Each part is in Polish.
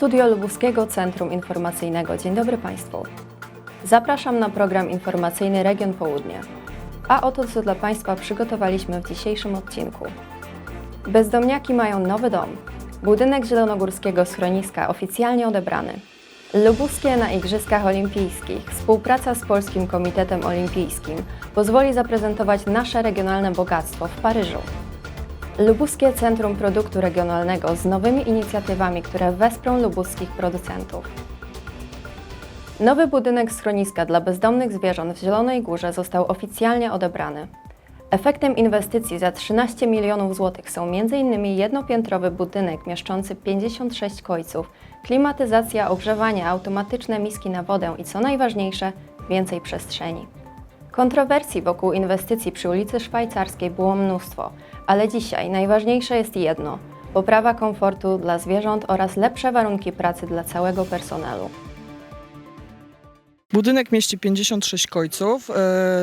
Studio Lubuskiego Centrum Informacyjnego. Dzień dobry Państwu. Zapraszam na program informacyjny Region Południe. A oto co dla Państwa przygotowaliśmy w dzisiejszym odcinku. Bezdomniaki mają nowy dom. Budynek Zielonogórskiego Schroniska oficjalnie odebrany. Lubuskie na Igrzyskach Olimpijskich. Współpraca z Polskim Komitetem Olimpijskim pozwoli zaprezentować nasze regionalne bogactwo w Paryżu. Lubuskie Centrum Produktu Regionalnego z nowymi inicjatywami, które wesprą lubuskich producentów. Nowy budynek schroniska dla bezdomnych zwierząt w Zielonej Górze został oficjalnie odebrany. Efektem inwestycji za 13 milionów złotych są m.in. jednopiętrowy budynek mieszczący 56 kojców, klimatyzacja, ogrzewanie, automatyczne miski na wodę i co najważniejsze, więcej przestrzeni. Kontrowersji wokół inwestycji przy ulicy Szwajcarskiej było mnóstwo, ale dzisiaj najważniejsze jest jedno: poprawa komfortu dla zwierząt oraz lepsze warunki pracy dla całego personelu. Budynek mieści 56 kojców e,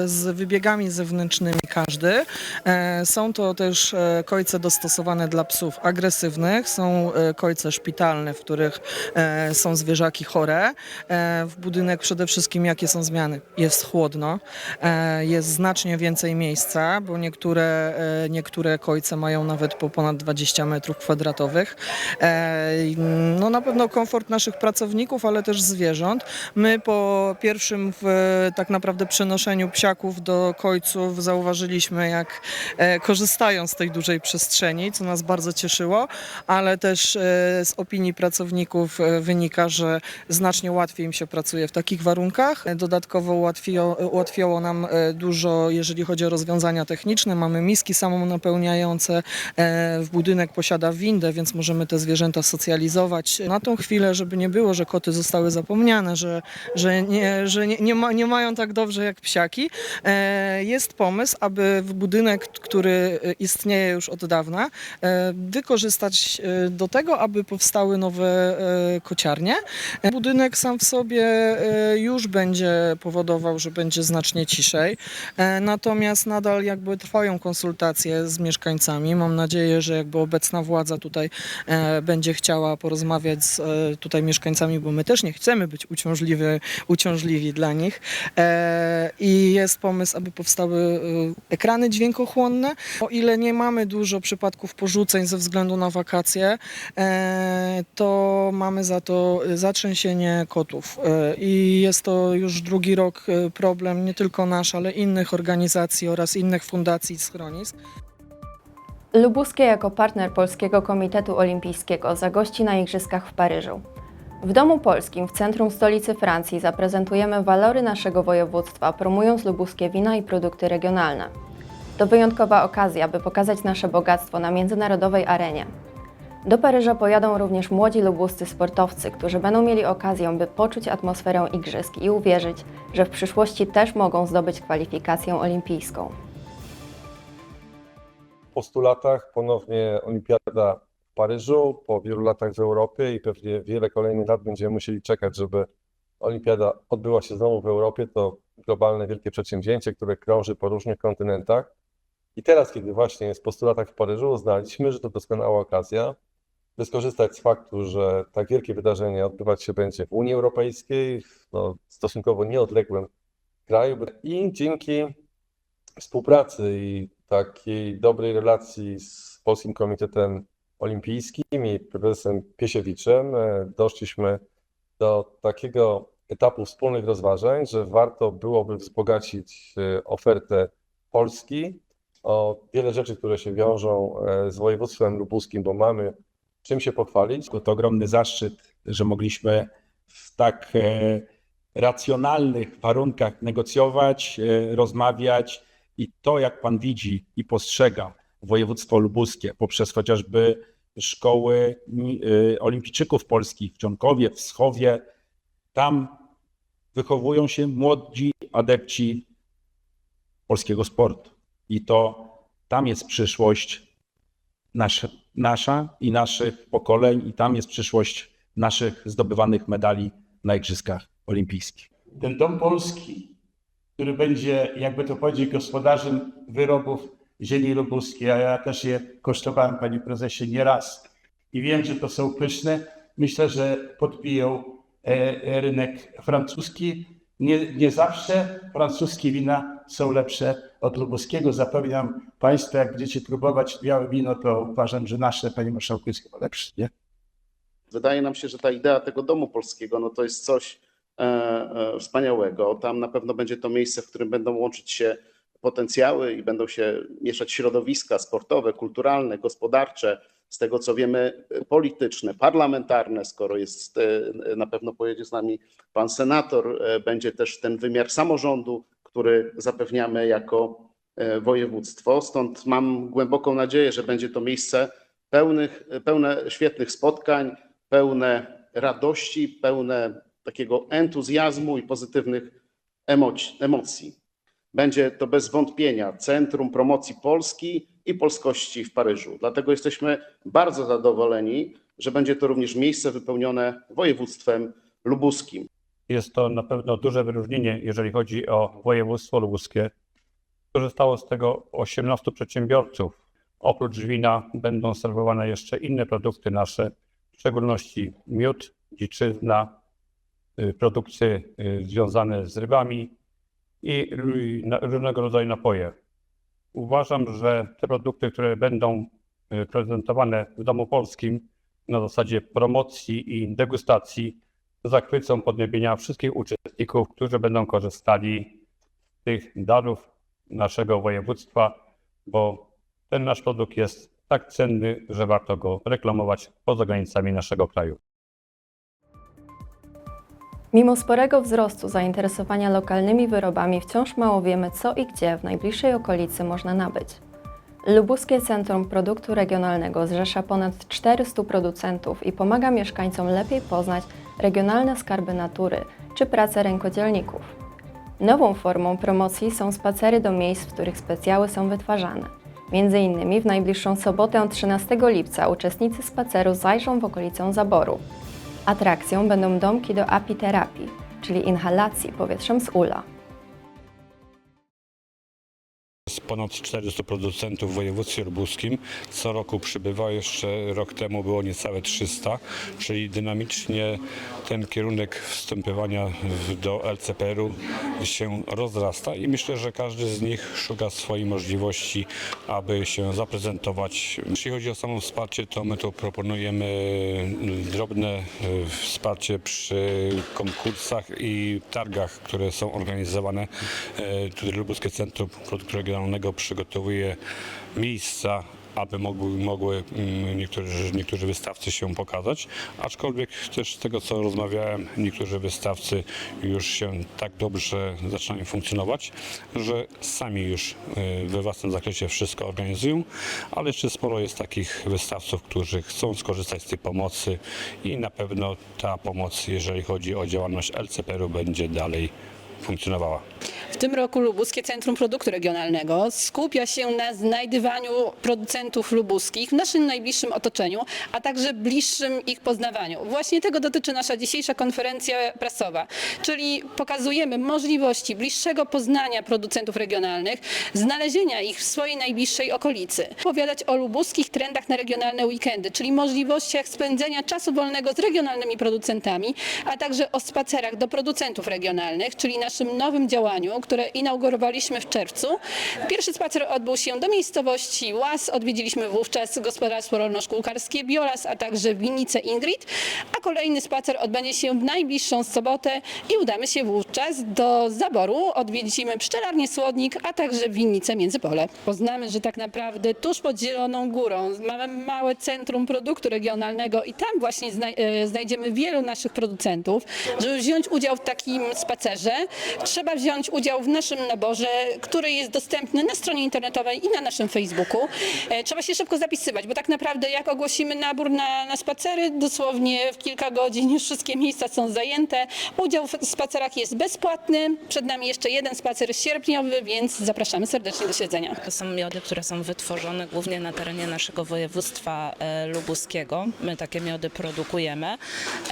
z wybiegami zewnętrznymi każdy. E, Są to też e, kojce dostosowane dla psów agresywnych, są kojce szpitalne, w których są zwierzaki chore. W budynek przede wszystkim jakie są zmiany? Jest chłodno, jest znacznie więcej miejsca, bo niektóre, niektóre kojce mają nawet po ponad 20 metrów kwadratowych. No na pewno komfort naszych pracowników, ale też zwierząt. My po pierwszym w, tak naprawdę przenoszeniu psiaków do kojców zauważyliśmy, jak e, korzystają z tej dużej przestrzeni, co nas bardzo cieszyło, ale też e, z opinii pracowników e, wynika, że znacznie łatwiej im się pracuje w takich warunkach. E, Dodatkowo ułatwiło, ułatwiało nam e, dużo, jeżeli chodzi o rozwiązania techniczne. Mamy miski samonapełniające, e, w budynek posiada windę, więc możemy te zwierzęta socjalizować. Na tą chwilę, żeby nie było, że koty zostały zapomniane, że, że, nie, że nie, nie, ma, nie mają tak dobrze jak psiaki, e, jest pomysł, aby w budynek, który e, istnieje już od dawna, e, wykorzystać e, do tego, aby powstały nowe e, kociarnie. E, Budynek sam w sobie e, już będzie powodował, że będzie znacznie ciszej, e, natomiast nadal jakby trwają konsultacje z mieszkańcami. Mam nadzieję, że jakby obecna władza tutaj e, będzie chciała porozmawiać z e, tutaj mieszkańcami, bo my też nie chcemy być uciążliwi, uciążliwi dla nich. E, I jest pomysł, aby powstały e, ekrany dźwiękochłonne. O ile nie mamy dużo przypadków porzuceń ze względu na wakacje, e, to mamy za to zatrzęsienie kotów. I jest to już drugi rok problem nie tylko nasz, ale innych organizacji oraz innych fundacji i schronisk. Lubuskie jako partner Polskiego Komitetu Olimpijskiego zagości na Igrzyskach w Paryżu. W Domu Polskim w centrum stolicy Francji zaprezentujemy walory naszego województwa, promując lubuskie wina i produkty regionalne. To wyjątkowa okazja, by pokazać nasze bogactwo na międzynarodowej arenie. Do Paryża pojadą również młodzi lubuscy sportowcy, którzy będą mieli okazję, by poczuć atmosferę igrzysk i uwierzyć, że w przyszłości też mogą zdobyć kwalifikację olimpijską. po 100 latach ponownie Olimpiada Paryżu, po wielu latach w Europie i pewnie wiele kolejnych lat będziemy musieli czekać, żeby Olimpiada odbyła się znowu w Europie. To globalne wielkie przedsięwzięcie, które krąży po różnych kontynentach. I teraz, kiedy właśnie jest po 100 latach w Paryżu, uznaliśmy, że to doskonała okazja, by skorzystać z faktu, że tak wielkie wydarzenie odbywać się będzie w Unii Europejskiej, w no, stosunkowo nieodległym kraju i dzięki współpracy i takiej dobrej relacji z Polskim Komitetem Olimpijskim i prezesem Piesiewiczem e, doszliśmy do takiego etapu wspólnych rozważań, że warto byłoby wzbogacić e, ofertę Polski o wiele rzeczy, które się wiążą e, z województwem lubuskim, bo mamy czym się pochwalić. To ogromny zaszczyt, że mogliśmy w tak racjonalnych warunkach negocjować, rozmawiać i to, jak Pan widzi i postrzega województwo lubuskie poprzez chociażby szkoły e, olimpijczyków polskich w Czonkowie, w Schowie, tam wychowują się młodzi adepci polskiego sportu. I to tam jest przyszłość nasza, nasza i naszych pokoleń, i tam jest przyszłość naszych zdobywanych medali na Igrzyskach Olimpijskich. ten dom polski, który będzie, jakby to powiedzieć, gospodarzem wyrobów ziemi lubuskiej, a ja też je kosztowałem, panie prezesie, nieraz i wiem, że to są pyszne, myślę, że podbiją e, rynek francuski. Nie, nie zawsze francuskie wina są lepsze od lubuskiego. Zapewniam Państwa, jak będziecie próbować białe wino, to uważam, że nasze, Panie Marszałku, jest chyba lepsze. Nie? Wydaje nam się, że ta idea tego domu polskiego no to jest coś e, e, wspaniałego. Tam na pewno będzie to miejsce, w którym będą łączyć się potencjały i będą się mieszać środowiska sportowe, kulturalne, gospodarcze, z tego co wiemy, polityczne, parlamentarne, skoro jest, e, na pewno pojedzie z nami pan senator, e, będzie też ten wymiar samorządu, który zapewniamy jako e, województwo. Stąd mam głęboką nadzieję, że będzie to miejsce pełnych, pełne świetnych spotkań, pełne radości, pełne takiego entuzjazmu i pozytywnych emocji. Będzie to bez wątpienia centrum promocji Polski i polskości w Paryżu. Dlatego jesteśmy bardzo zadowoleni, że będzie to również miejsce wypełnione województwem lubuskim. Jest to na pewno duże wyróżnienie, jeżeli chodzi o województwo lubuskie. Korzystało z tego 18 przedsiębiorców. Oprócz wina będą serwowane jeszcze inne produkty nasze, w szczególności miód, dziczyzna, y, produkty y, związane z rybami i różnego rodzaju napoje. Uważam, że te produkty, które będą y, prezentowane w Domu Polskim na zasadzie promocji i degustacji, zachwycą podniebienia wszystkich uczestników, którzy będą korzystali z tych darów naszego województwa, bo ten nasz produkt jest tak cenny, że warto go reklamować poza granicami naszego kraju. Mimo sporego wzrostu zainteresowania lokalnymi wyrobami, wciąż mało wiemy, co i gdzie w najbliższej okolicy można nabyć. Lubuskie Centrum Produktu Regionalnego zrzesza ponad 400 producentów i pomaga mieszkańcom lepiej poznać regionalne skarby natury czy pracę rękodzielników. Nową formą promocji są spacery do miejsc, w których specjały są wytwarzane. Między innymi w najbliższą sobotę 13 lipca uczestnicy spaceru zajrzą w okolicę Zaboru. Atrakcją będą domki do apiterapii, czyli inhalacji powietrzem z ula. Jest ponad 400 producentów w województwie lubuskim. Co roku przybywa, jeszcze rok temu było niecałe 300, czyli dynamicznie ten kierunek wstępowania do LCPR-u się rozrasta i myślę, że każdy z nich szuka swojej możliwości, aby się zaprezentować. Jeśli chodzi o samo wsparcie, to my tu proponujemy drobne e, wsparcie przy konkursach i targach, które są organizowane. E, Tutaj Lubuskie Centrum Produktu Regionalnego przygotowuje miejsca, aby mogły, mogły mm, niektórzy, niektórzy wystawcy się pokazać, aczkolwiek też z tego co rozmawiałem, niektórzy wystawcy już się tak dobrze zaczynają funkcjonować, że sami już e, we własnym zakresie wszystko organizują, ale jeszcze sporo jest takich wystawców, którzy chcą skorzystać z tej pomocy i na pewno ta pomoc, jeżeli chodzi o działalność LCPR-u, będzie dalej funkcjonowała. W tym roku Lubuskie Centrum Produktu Regionalnego skupia się na znajdywaniu producentów lubuskich w naszym najbliższym otoczeniu, a także bliższym ich poznawaniu. Właśnie tego dotyczy nasza dzisiejsza konferencja prasowa, czyli pokazujemy możliwości bliższego poznania producentów regionalnych, znalezienia ich w swojej najbliższej okolicy. Opowiadać o lubuskich trendach na regionalne weekendy, czyli możliwościach spędzenia czasu wolnego z regionalnymi producentami, a także o spacerach do producentów regionalnych, czyli naszym nowym działaniu, które inaugurowaliśmy w czerwcu. Pierwszy spacer odbył się do miejscowości Łas. Odwiedziliśmy wówczas gospodarstwo rolno-szkółkarskie Biolas, a także winnicę Ingrid. A kolejny spacer odbędzie się w najbliższą sobotę i udamy się wówczas do Zaboru. Odwiedzimy pszczelarnię Słodnik, a także winnicę Międzypole. Poznamy, że tak naprawdę tuż pod Zieloną Górą mamy małe centrum produktu regionalnego i tam właśnie e, znajdziemy wielu naszych producentów. Żeby wziąć udział w takim spacerze, trzeba wziąć udział w naszym naborze, który jest dostępny na stronie internetowej i na naszym Facebooku. E, Trzeba się szybko zapisywać, bo tak naprawdę jak ogłosimy nabór na, na spacery, dosłownie w kilka godzin już wszystkie miejsca są zajęte. Udział w spacerach jest bezpłatny. Przed nami jeszcze jeden spacer sierpniowy, więc zapraszamy serdecznie do siedzenia. To są miody, które są wytworzone głównie na terenie naszego województwa e, lubuskiego. My takie miody produkujemy,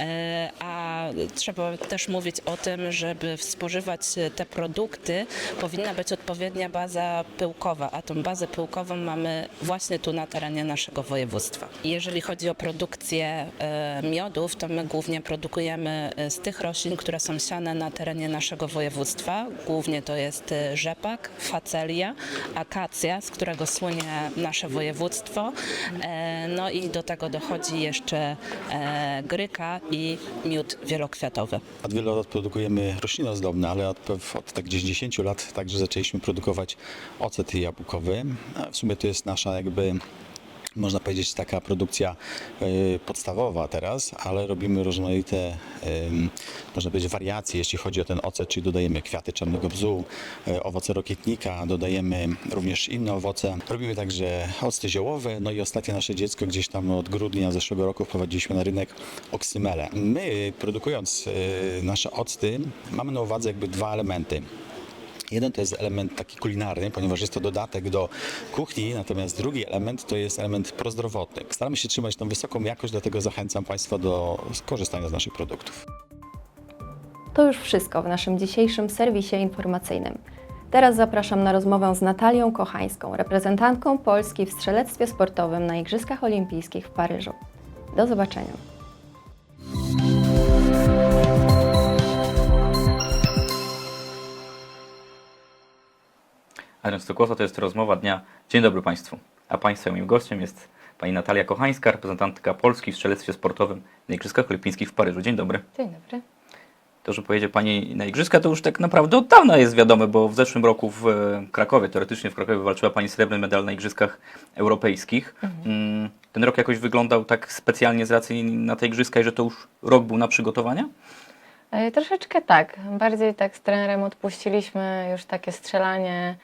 e, a trzeba też mówić o tym, żeby w spożyciu spożywać e, te produkty, powinna być odpowiednia baza pyłkowa, a tą bazę pyłkową mamy właśnie tu na terenie naszego województwa. Jeżeli chodzi o produkcję e, miodów, to my głównie produkujemy e, z tych roślin, które są siane na terenie naszego województwa. Głównie to jest rzepak, facelia, akacja, z którego słynie nasze województwo. No i do tego dochodzi jeszcze gryka i miód wielokwiatowy. Od wielu lat produkujemy rośliny ozdobne, ale od, od tak gdzieś 10 lat także zaczęliśmy produkować ocet jabłkowy. W sumie to jest nasza jakby można powiedzieć taka produkcja y, podstawowa teraz, ale robimy rozmaite można powiedzieć wariacje, jeśli chodzi o ten ocet, czyli dodajemy kwiaty czarnego bzu, y, owoce rokietnika, dodajemy również inne owoce. Robimy także octy ziołowe, no i ostatnie nasze dziecko gdzieś tam od grudnia zeszłego roku wprowadziliśmy na rynek oksymele. My produkując y, nasze octy mamy na uwadze jakby dwa elementy. Jeden to jest element taki kulinarny, ponieważ jest to dodatek do kuchni, natomiast drugi element to jest element prozdrowotny. Staramy się trzymać tą wysoką jakość, dlatego zachęcam Państwa do skorzystania z naszych produktów. To już wszystko w naszym dzisiejszym serwisie informacyjnym. Teraz zapraszam na rozmowę z Natalią Kochańską, reprezentantką Polski w strzelectwie sportowym na Igrzyskach Olimpijskich w Paryżu. Do zobaczenia. Adrian Stokłosa to jest rozmowa dnia. Dzień dobry Państwu. A Państwa moim gościem jest Pani Natalia Kochańska, reprezentantka Polski w strzelectwie sportowym na Igrzyskach Olimpijskich w Paryżu. Dzień dobry. Dzień dobry. To, że pojedzie Pani na Igrzyska, to już tak naprawdę od dawna jest wiadome, bo w zeszłym roku w e, Krakowie, teoretycznie w Krakowie walczyła Pani srebrny medal na Igrzyskach Europejskich. Mm, Ten rok jakoś wyglądał tak specjalnie z racji na te Igrzyska i że to już rok był na przygotowania? E, Troszeczkę tak. Bardziej tak z trenerem odpuściliśmy już takie strzelanie,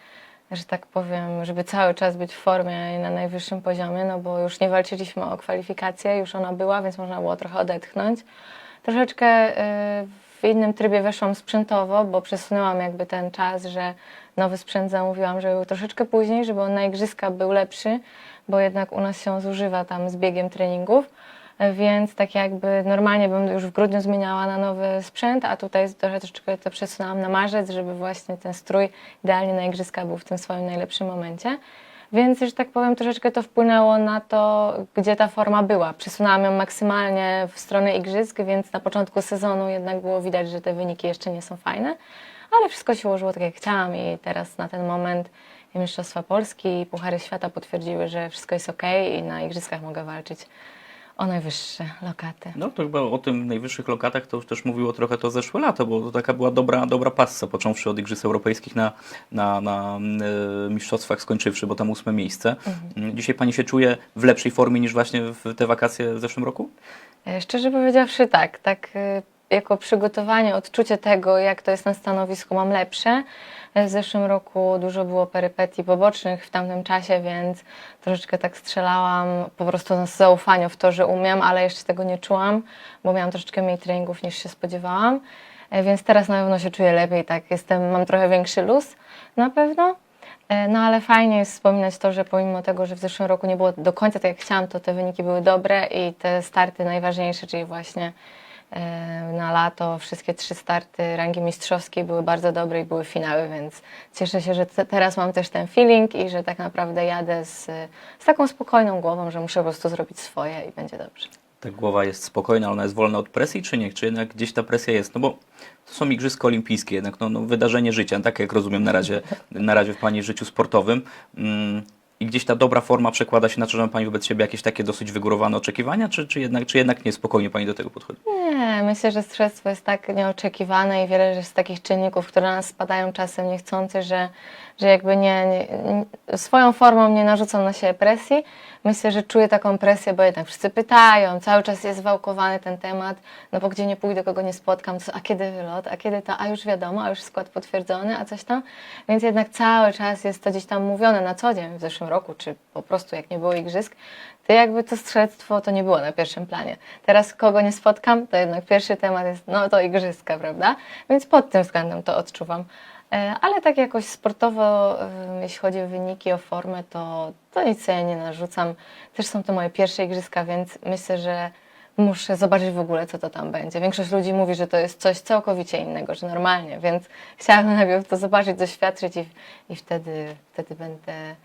że tak powiem, żeby cały czas być w formie i na najwyższym poziomie, no bo już nie walczyliśmy o kwalifikację, już ona była, więc można było trochę odetchnąć. Troszeczkę e, w innym trybie weszłam sprzętowo, bo przesunęłam jakby ten czas, że nowy sprzęt zamówiłam, żeby był troszeczkę później, żeby on na igrzyska był lepszy, bo jednak u nas się zużywa tam z biegiem treningów. Więc tak jakby normalnie bym już w grudniu zmieniała na nowy sprzęt, a tutaj trochę troszeczkę to przesunęłam na marzec, żeby właśnie ten strój idealnie na igrzyska był w tym swoim najlepszym momencie. Więc, że tak powiem, troszeczkę to wpłynęło na to, gdzie ta forma była. Przesunęłam ją maksymalnie w stronę igrzysk, więc na początku sezonu jednak było widać, że te wyniki jeszcze nie są fajne, ale wszystko się ułożyło tak, jak chciałam i teraz na ten moment Mistrzostwa Polski i Puchary Świata potwierdziły, że wszystko jest ok i na igrzyskach mogę walczyć o najwyższe lokaty. No to chyba o tym najwyższych lokatach to już też mówiło trochę to zeszłe lato, bo to taka była dobra, dobra passa, począwszy od Igrzysk Europejskich na, na, na e, mistrzostwach skończywszy, bo tam ósme miejsce. Dzisiaj Pani się czuje w lepszej formie niż właśnie w te wakacje w zeszłym roku? E, Szczerze powiedziawszy tak, tak y, jako przygotowanie, odczucie tego, jak to jest na stanowisku mam lepsze. W zeszłym roku dużo było perypetii pobocznych w tamtym czasie, więc troszeczkę tak strzelałam po prostu z zaufania w to, że umiem, ale jeszcze tego nie czułam, bo miałam troszeczkę mniej treningów niż się spodziewałam. E, Więc teraz na pewno się czuję lepiej, tak, jestem, mam trochę większy luz na pewno. E, No ale fajnie jest wspominać to, że pomimo tego, że w zeszłym roku nie było do końca tak jak chciałam, to te wyniki były dobre i te starty najważniejsze, czyli właśnie na lato wszystkie trzy starty rangi mistrzowskiej były bardzo dobre i były finały, więc cieszę się, że te, teraz mam też ten feeling i że tak naprawdę jadę z, z taką spokojną głową, że muszę po prostu zrobić swoje i będzie dobrze. Ta głowa jest spokojna, ona jest wolna od presji, czy nie? Czy jednak gdzieś ta presja jest? No bo to są Igrzyska Olimpijskie, jednak no, no, wydarzenie życia, tak jak rozumiem na razie, na razie w Pani życiu sportowym. Mm, I gdzieś ta dobra forma przekłada się na to, że ma Pani wobec siebie jakieś takie dosyć wygórowane oczekiwania, czy, czy, jednak, czy jednak nie spokojnie Pani do tego podchodzi? Nie, myślę, że strzelectwo jest tak nieoczekiwane i wiele jest takich czynników, które na nas spadają czasem niechcący, że, że jakby nie, nie, swoją formą nie narzucą na siebie presji. Myślę, że czuję taką presję, bo jednak wszyscy pytają, cały czas jest wałkowany ten temat, no bo gdzie nie pójdę, kogo nie spotkam, to a kiedy wylot, a kiedy to, a już wiadomo, a już skład potwierdzony, a coś tam. Więc jednak cały czas jest to gdzieś tam mówione na co dzień w zeszłym roku, czy po prostu jak nie było igrzysk, to jakby to strzelectwo to nie było na pierwszym planie. Teraz kogo nie spotkam, to jednak pierwszy temat jest, no to igrzyska, prawda? Więc pod tym względem to odczuwam. E, Ale tak jakoś sportowo, e, jeśli chodzi o wyniki, o formę, to, to nic sobie nie narzucam. Też są to moje pierwsze igrzyska, więc myślę, że muszę zobaczyć w ogóle, co to tam będzie. Większość ludzi mówi, że to jest coś całkowicie innego, że normalnie, więc chciałabym najpierw to zobaczyć, doświadczyć i, i wtedy, wtedy będę,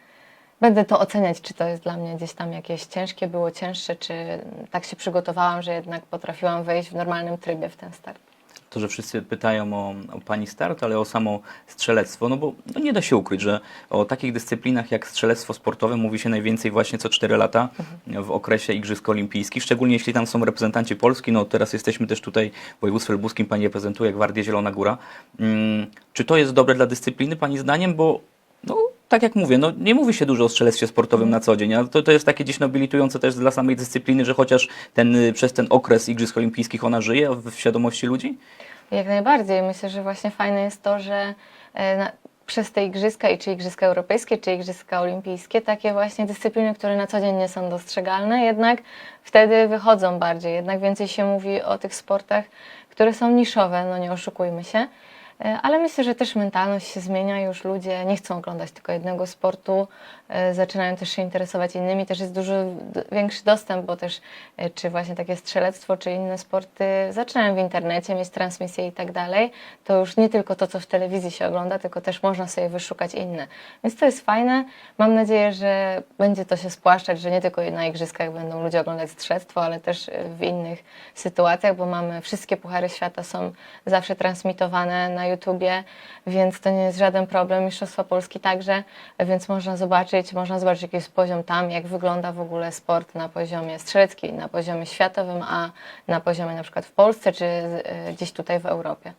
będę to oceniać, czy to jest dla mnie gdzieś tam jakieś ciężkie, było cięższe, czy tak się przygotowałam, że jednak potrafiłam wejść w normalnym trybie w ten start. To, że wszyscy pytają o, o Pani start, ale o samo strzelectwo, no bo no nie da się ukryć, że o takich dyscyplinach jak strzelectwo sportowe mówi się najwięcej właśnie co 4 lata w okresie Igrzysk Olimpijskich, szczególnie jeśli tam są reprezentanci Polski, no teraz jesteśmy też tutaj w województwie lubuskim, Pani reprezentuje Gwardię Zielona Góra. Mm, czy to jest dobre dla dyscypliny Pani zdaniem, bo tak jak mówię, no, nie mówi się dużo o strzelectwie sportowym na co dzień, a to, to jest takie gdzieś nobilitujące też dla samej dyscypliny, że chociaż ten, y, przez ten okres Igrzysk Olimpijskich ona żyje w, świadomości ludzi? Jak najbardziej. Myślę, że właśnie fajne jest to, że e, na, przez te igrzyska, i czy igrzyska europejskie, czy igrzyska olimpijskie, takie właśnie dyscypliny, które na co dzień nie są dostrzegalne, jednak wtedy wychodzą bardziej. Jednak więcej się mówi o tych sportach, które są niszowe, no nie oszukujmy się. E, Ale myślę, że też mentalność się zmienia, już ludzie nie chcą oglądać tylko jednego sportu, e, zaczynają też się interesować innymi, też jest dużo większy dostęp, bo też e, czy właśnie takie strzelectwo, czy inne sporty zaczynają w internecie mieć transmisje i tak dalej, to już nie tylko to, co w telewizji się ogląda, tylko też można sobie wyszukać inne. Więc to jest fajne. Mam nadzieję, że będzie to się spłaszczać, że nie tylko na igrzyskach będą ludzie oglądać strzelectwo, ale też w innych sytuacjach, bo mamy wszystkie puchary świata są zawsze transmitowane na YouTubie, więc to nie jest żaden problem. Mistrzostwa Polski także, więc można zobaczyć, można zobaczyć jaki jest poziom tam, jak wygląda w ogóle sport na poziomie strzeleckim, na poziomie światowym, a na poziomie na przykład w Polsce czy e, gdzieś tutaj w Europie.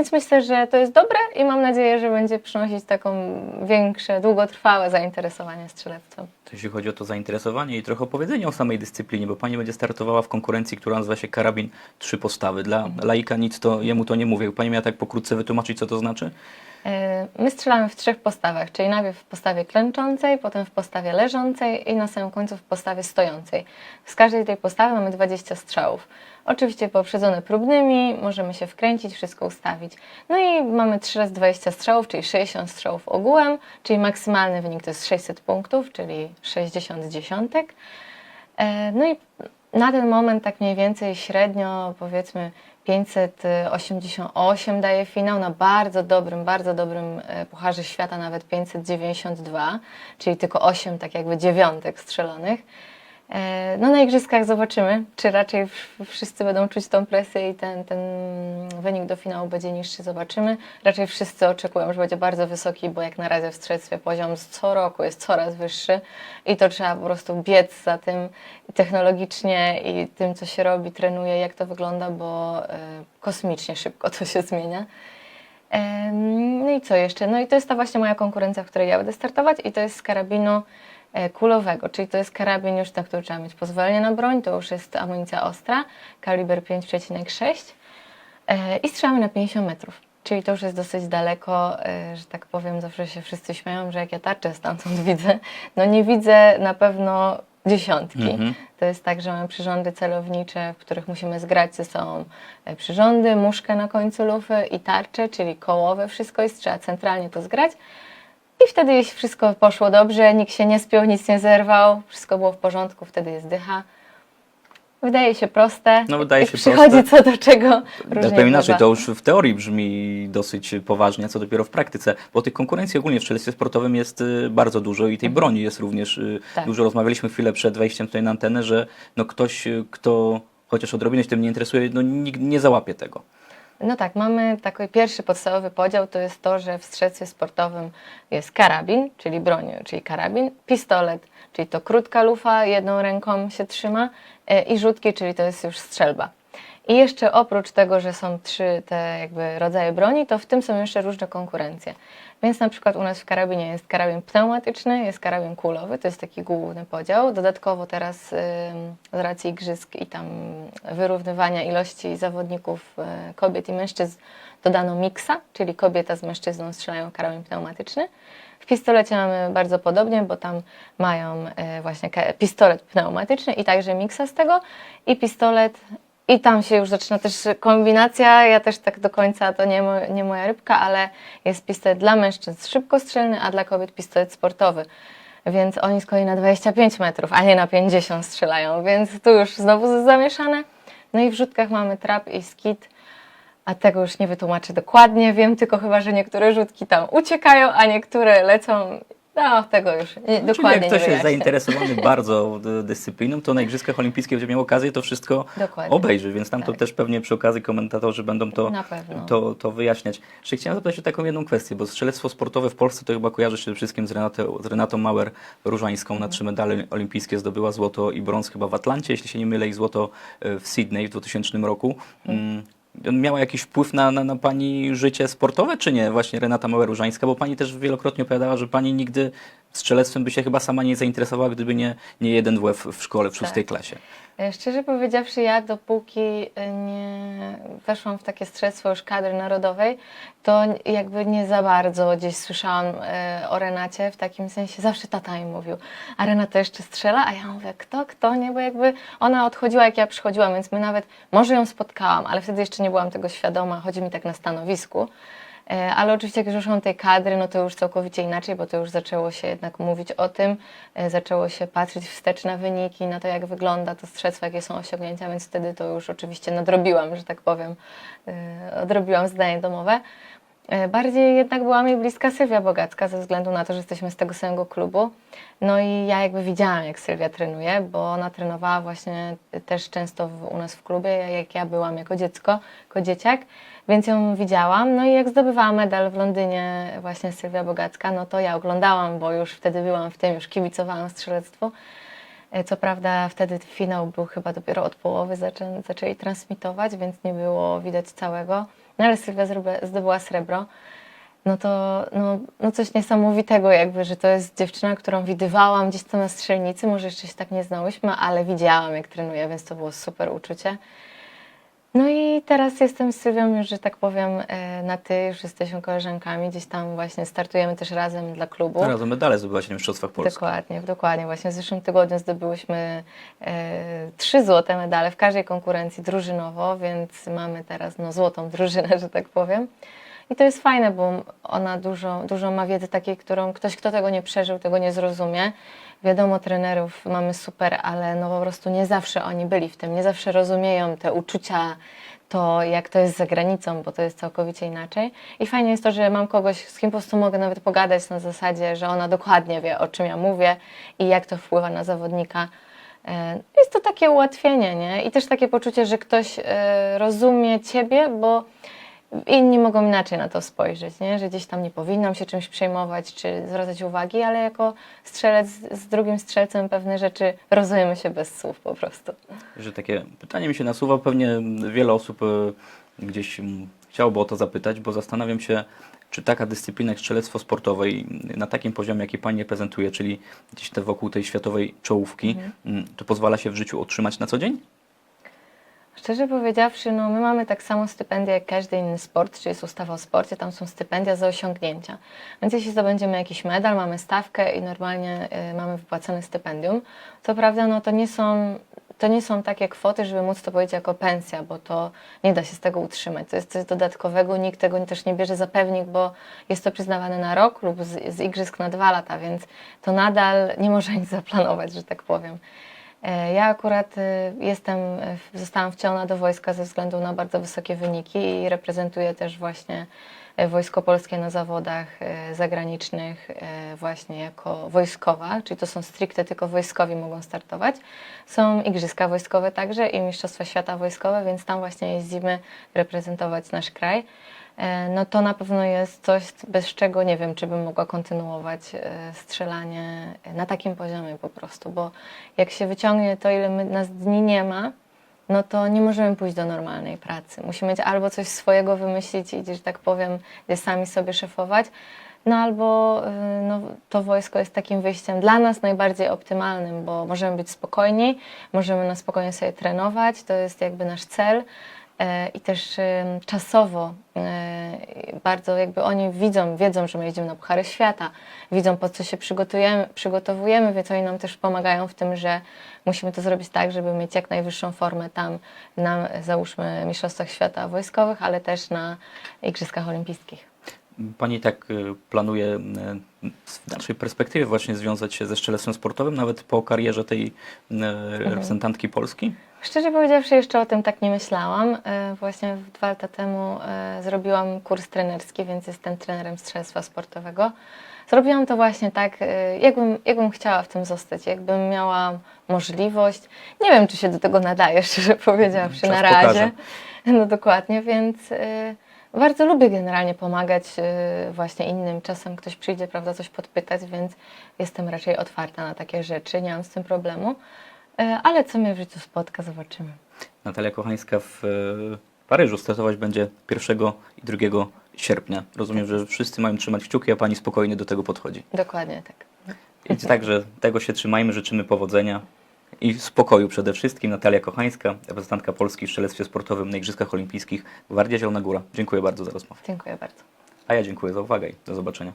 Więc myślę, że to jest dobre i mam nadzieję, że będzie przynosić taką większe, długotrwałe zainteresowanie strzelectwem. To jeśli chodzi o to zainteresowanie i trochę opowiedzenie o samej dyscyplinie, bo Pani będzie startowała w konkurencji, która nazywa się Karabin Trzy Postawy. Dla laika nic to, jemu to nie mówię. Pani miała tak pokrótce wytłumaczyć, co to znaczy? My strzelamy w trzech postawach, czyli najpierw w postawie klęczącej, potem w postawie leżącej i na samym końcu w postawie stojącej. Z każdej tej postawy mamy 20 strzałów. Oczywiście poprzedzone próbnymi, możemy się wkręcić, wszystko ustawić. No i mamy 3 razy 20 strzałów, czyli 60 strzałów ogółem, czyli maksymalny wynik to jest 600 punktów, czyli 60 dziesiątek. E, No i na ten moment tak mniej więcej średnio powiedzmy 588 daje finał na bardzo dobrym, bardzo dobrym e, Pucharze Świata, nawet 592, czyli tylko 8 tak jakby dziewiątek strzelonych. E, No na igrzyskach zobaczymy, czy raczej wszyscy będą czuć tą presję i ten, ten wynik do finału będzie niższy, zobaczymy. Raczej wszyscy oczekują, że będzie bardzo wysoki, bo jak na razie w strzelectwie poziom co roku jest coraz wyższy i to trzeba po prostu biec za tym technologicznie i tym, co się robi, trenuje, jak to wygląda, bo e, kosmicznie szybko to się zmienia. No i co jeszcze? No i to jest ta właśnie moja konkurencja, w której ja będę startować i to jest z karabinu kulowego, czyli to jest karabin już, na który trzeba mieć pozwolenie na broń, to już jest amunicja ostra, kaliber 5,6 e, i strzelamy na 50 metrów. Czyli to już jest dosyć daleko, e, że tak powiem, zawsze się wszyscy śmieją, że jak ja tarczę stamtąd widzę, no nie widzę na pewno dziesiątki. Mhm. To jest tak, że mamy przyrządy celownicze, w których musimy zgrać ze sobą e, przyrządy, muszkę na końcu lufy i tarcze, czyli kołowe wszystko jest, trzeba centralnie to zgrać. I wtedy, jeśli wszystko poszło dobrze, nikt się nie spiął, nic nie zerwał, wszystko było w porządku, wtedy jest dycha. Wydaje się proste. No, wydaje się przychodzi proste. co do czego. Różnie powiem inaczej, to już w teorii brzmi dosyć poważnie, a co dopiero w praktyce, bo tych konkurencji ogólnie w strzelectwie sportowym jest y, bardzo dużo i tej broni jest również y, Tak. dużo. Rozmawialiśmy chwilę przed wejściem tutaj na antenę, że no ktoś, y, kto chociaż odrobinę się tym nie interesuje, no nikt nie załapie tego. No tak, mamy taki pierwszy podstawowy podział, to jest to, że w strzelectwie sportowym jest karabin, czyli broń, czyli karabin, pistolet, czyli to krótka lufa, jedną ręką się trzyma e, i rzutki, czyli to jest już strzelba. I jeszcze oprócz tego, że są trzy te jakby rodzaje broni, to w tym są jeszcze różne konkurencje. Więc na przykład u nas w karabinie jest karabin pneumatyczny, jest karabin kulowy, to jest taki główny podział. Dodatkowo teraz z racji igrzysk i tam wyrównywania ilości zawodników y, kobiet i mężczyzn dodano miksa, czyli kobieta z mężczyzną strzelają karabin pneumatyczny. W pistolecie mamy bardzo podobnie, bo tam mają y, właśnie pistolet pneumatyczny i także miksa z tego i pistolet i tam się już zaczyna też kombinacja. Ja też tak do końca to nie, mo- nie moja rybka, ale jest pistolet dla mężczyzn szybkostrzelny, a dla kobiet pistolet sportowy. więc oni z kolei na 25 metrów, a nie na 50 strzelają, więc tu już znowu zamieszane. No i w rzutkach mamy trap i skit, a tego już nie wytłumaczę dokładnie, wiem tylko chyba, że niektóre rzutki tam uciekają, a niektóre lecą, no tego już nie, Czyli dokładnie jak nie ktoś jest wyjaśnię. zainteresowany bardzo d- dyscypliną, to na Igrzyskach Olimpijskich będzie miał okazję to wszystko Dokładnie. obejrzeć, więc tam to Tak. też pewnie przy okazji komentatorzy będą to, to, to wyjaśniać. Jeszcze chciałem zapytać o taką jedną kwestię, bo strzelectwo sportowe w Polsce to chyba kojarzy się przede wszystkim z, Renatą, z Renatą Mauer-Różańską. Na trzy medale olimpijskie zdobyła złoto i brąz chyba w Atlancie, jeśli się nie mylę, i złoto e, w Sydney w 2000 roku. Mm. Miała jakiś wpływ na, na, na Pani życie sportowe, czy nie? Właśnie Renata Mauer-Różańska, bo Pani też wielokrotnie opowiadała, że Pani nigdy strzelectwem by się chyba sama nie zainteresowała, gdyby nie, nie jeden WF w szkole, w szóstej klasie. E, Szczerze powiedziawszy, ja dopóki e, nie weszłam w takie strzelstwo już kadry narodowej, to jakby nie za bardzo gdzieś słyszałam e, o Renacie, w takim sensie zawsze tata mi mówił, a Renata jeszcze strzela, a ja mówię, kto, kto, nie, bo jakby ona odchodziła jak ja przychodziłam, więc my nawet, może ją spotkałam, ale wtedy jeszcze nie byłam tego świadoma, chodzi mi tak na stanowisku, Ale oczywiście jak już do tej kadry, no to już całkowicie inaczej, bo to już zaczęło się jednak mówić o tym, e, zaczęło się patrzeć wstecz na wyniki, na to jak wygląda to strzedztwo, jakie są osiągnięcia, więc wtedy to już oczywiście nadrobiłam, że tak powiem, e, odrobiłam zdanie domowe. E, Bardziej jednak była mi bliska Sylwia Bogacka ze względu na to, że jesteśmy z tego samego klubu. No i ja jakby widziałam, jak Sylwia trenuje, bo ona trenowała właśnie też często w, u nas w klubie, jak ja byłam jako dziecko, jako dzieciak, więc ją widziałam. No i jak zdobywała medal w Londynie właśnie Sylwia Bogacka, no to ja oglądałam, bo już wtedy byłam w tym, już kibicowałam strzelectwu. E, Co prawda wtedy finał był chyba dopiero od połowy, zaczę, zaczęli transmitować, więc nie było widać całego. No ale Sylwia zdobyła srebro. No to no, no coś niesamowitego jakby, że to jest dziewczyna, którą widywałam gdzieś tam na strzelnicy, może jeszcze się tak nie znałyśmy, ale widziałam jak trenuje, więc to było super uczucie. No i teraz jestem z Sylwią już, że tak powiem, e, na ty, już jesteśmy koleżankami, gdzieś tam właśnie startujemy też razem dla klubu. Razem medale zdobyła się w Mistrzostwach Polski. Dokładnie, dokładnie. Właśnie w zeszłym tygodniu zdobyłyśmy e, trzy złote medale w każdej konkurencji drużynowo, więc mamy teraz no, złotą drużynę, że tak powiem. I to jest fajne, bo ona dużo, dużo ma wiedzy takiej, którą ktoś, kto tego nie przeżył, tego nie zrozumie. Wiadomo, trenerów mamy super, ale no po prostu nie zawsze oni byli w tym, nie zawsze rozumieją te uczucia, to jak to jest za granicą, bo to jest całkowicie inaczej. I fajnie jest to, że mam kogoś, z kim po prostu mogę nawet pogadać na zasadzie, że ona dokładnie wie, o czym ja mówię i jak to wpływa na zawodnika. E, Jest to takie ułatwienie, nie? I też takie poczucie, że ktoś e, rozumie ciebie, bo inni mogą inaczej na to spojrzeć, nie? że gdzieś tam nie powinnam się czymś przejmować czy zwracać uwagi, ale jako strzelec z drugim strzelcem pewne rzeczy rozumiemy się bez słów po prostu. Że takie pytanie mi się nasuwa, pewnie wiele osób e, gdzieś mm, chciałoby o to zapytać, bo zastanawiam się, czy taka dyscyplina jak strzelectwo sportowe na takim poziomie, jaki Pani prezentuje, czyli gdzieś te wokół tej światowej czołówki, mm, to pozwala się w życiu utrzymać na co dzień? Szczerze powiedziawszy, no my mamy tak samo stypendia jak każdy inny sport, czyli jest ustawa o sporcie, tam są stypendia za osiągnięcia. Więc jeśli zdobędziemy jakiś medal, mamy stawkę i normalnie y, mamy wypłacone stypendium. Co prawda, no to nie są to nie są takie kwoty, żeby móc to powiedzieć jako pensja, bo to nie da się z tego utrzymać. To jest coś dodatkowego, nikt tego też nie bierze za pewnik, bo jest to przyznawane na rok lub z, z igrzysk na dwa lata, więc to nadal nie może nic zaplanować, że tak powiem. E, Ja akurat e, jestem, e, zostałam wcielona do wojska ze względu na bardzo wysokie wyniki i reprezentuję też właśnie Wojsko Polskie na zawodach zagranicznych właśnie jako wojskowa, czyli to są stricte tylko wojskowi mogą startować. Są Igrzyska Wojskowe także i Mistrzostwa Świata Wojskowe, więc tam właśnie jeździmy reprezentować nasz kraj. E, No to na pewno jest coś, bez czego nie wiem, czy bym mogła kontynuować e, strzelanie na takim poziomie po prostu, bo jak się wyciągnie to, ile my, nas dni nie ma, no to nie możemy pójść do normalnej pracy. Musimy albo coś swojego wymyślić i, że tak powiem, sami sobie szefować, no albo y, no, to wojsko jest takim wyjściem dla nas najbardziej optymalnym, bo możemy być spokojni, możemy na spokojnie sobie trenować, to jest jakby nasz cel. E, I też y, czasowo y, bardzo jakby oni widzą, wiedzą, że my jedziemy na Puchary Świata, widzą po co się przygotujemy, przygotowujemy, więc oni nam też pomagają w tym, że musimy to zrobić tak, żeby mieć jak najwyższą formę tam na załóżmy Mistrzostwach Świata Wojskowych, ale też na Igrzyskach Olimpijskich. Pani tak planuje w dalszej perspektywie właśnie związać się ze strzelectwem sportowym, nawet po karierze tej y, reprezentantki Polski? Szczerze powiedziawszy, jeszcze o tym tak nie myślałam. E, Właśnie dwa lata temu e, zrobiłam kurs trenerski, więc jestem trenerem strzelstwa sportowego. Zrobiłam to właśnie tak, e, jakbym, jakbym chciała w tym zostać, jakbym miała możliwość. Nie wiem, czy się do tego nadaje, szczerze powiedziawszy, Czas na razie. pokaże. No dokładnie, więc bardzo lubię generalnie pomagać właśnie innym. Czasem ktoś przyjdzie, prawda, coś podpytać, więc jestem raczej otwarta na takie rzeczy, nie mam z tym problemu. E, Ale co mnie w życiu spotka, zobaczymy. Natalia Kochańska w y, Paryżu startować będzie 1 i 2 sierpnia. Rozumiem, że wszyscy mają trzymać kciuki, a Pani spokojnie do tego podchodzi. Dokładnie tak. I także tego się trzymajmy, życzymy powodzenia i spokoju przede wszystkim. Natalia Kochańska, reprezentantka Polski w strzelectwie sportowym na Igrzyskach Olimpijskich Gwardia Zielona Góra. Dziękuję bardzo za rozmowę. Dziękuję bardzo. A ja dziękuję za uwagę i do zobaczenia.